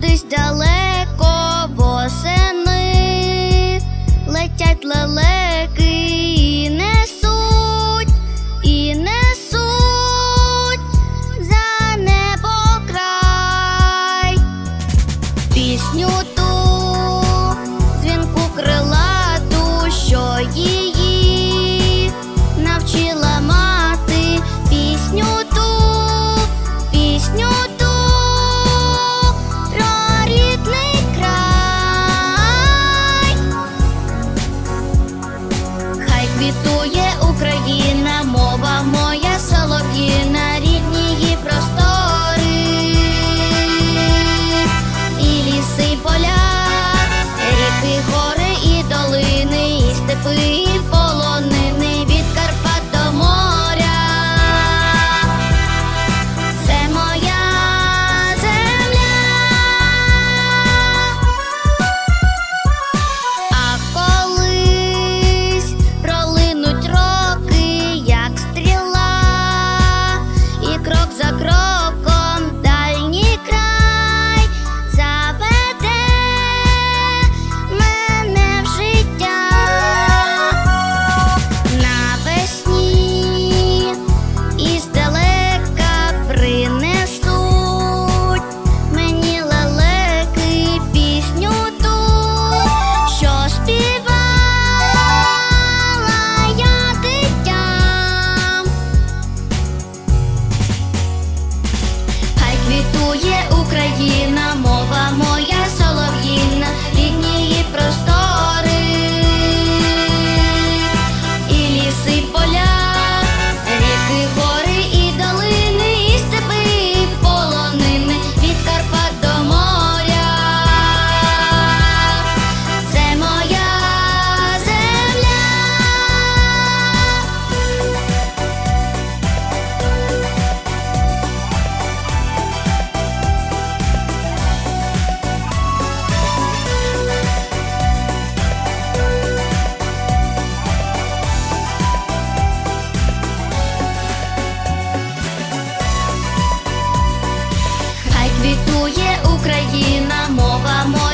кудись далеко восени летять леле. квітує Україна, мова мова.